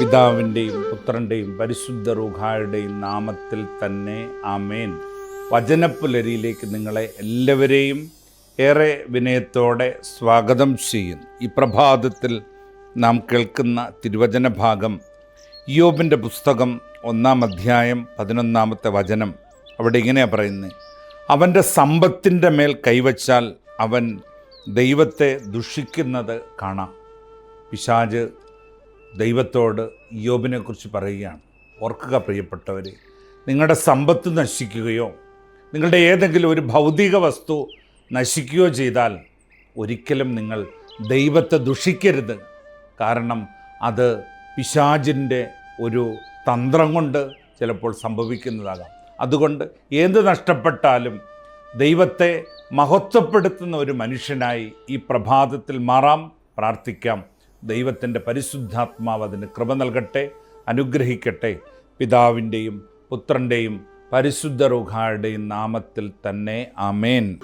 പിതാവിന്റെയും പുത്രന്റെയും പരിശുദ്ധ റൂഹായുടെയും നാമത്തിൽ തന്നെ ആമേൻ. വചനപ്പുലരിയിലേക്ക് നിങ്ങളെ എല്ലാവരെയും ഏറെ വിനയത്തോടെ സ്വാഗതം ചെയ്യുന്നു. ഈ പ്രഭാതത്തിൽ നാം കേൾക്കുന്ന തിരുവചന ഭാഗം യോബിന്റെ പുസ്തകം ഒന്നാം അധ്യായം പതിനൊന്നാമത്തെ വചനം. അവിടെ ഇങ്ങനെയാണ് പറയുന്നത് അവന്റെ സമ്പത്തിന്റെ മേൽ കൈവച്ചാൽ അവൻ ദൈവത്തെ ദുഷിക്കുന്നത് കാണാം. പിശാജ് ദൈവത്തോട് യോബിനെക്കുറിച്ച് പറയുകയാണ്. ഓർക്കുക പ്രിയപ്പെട്ടവരെ നിങ്ങളുടെ സമ്പത്ത് നശിക്കുകയോ നിങ്ങളുടെ ഏതെങ്കിലും ഒരു ഭൗതിക വസ്തു നശിക്കുകയോ ചെയ്താൽ ഒരിക്കലും നിങ്ങൾ ദൈവത്തെ ദുഷിക്കരുത്. കാരണം അത് പിശാചിന്റെ ഒരു തന്ത്രം കൊണ്ട് ചിലപ്പോൾ സംഭവിക്കുന്നതാകാം. അതുകൊണ്ട് എന്ത് നഷ്ടപ്പെട്ടാലും ദൈവത്തെ മഹത്വപ്പെടുത്തുന്ന ഒരു മനുഷ്യനായി ഈ പ്രഭാതത്തിൽ മാറാം. പ്രാർത്ഥിക്കാം. ദൈവത്തിന്റെ പരിശുദ്ധാത്മാവ് അതിന് കൃപ നൽകട്ടെ അനുഗ്രഹിക്കട്ടെ. പിതാവിന്റെയും പുത്രന്റെയും പരിശുദ്ധ റുഹായുടെയും നാമത്തിൽ തന്നെ ആമേൻ.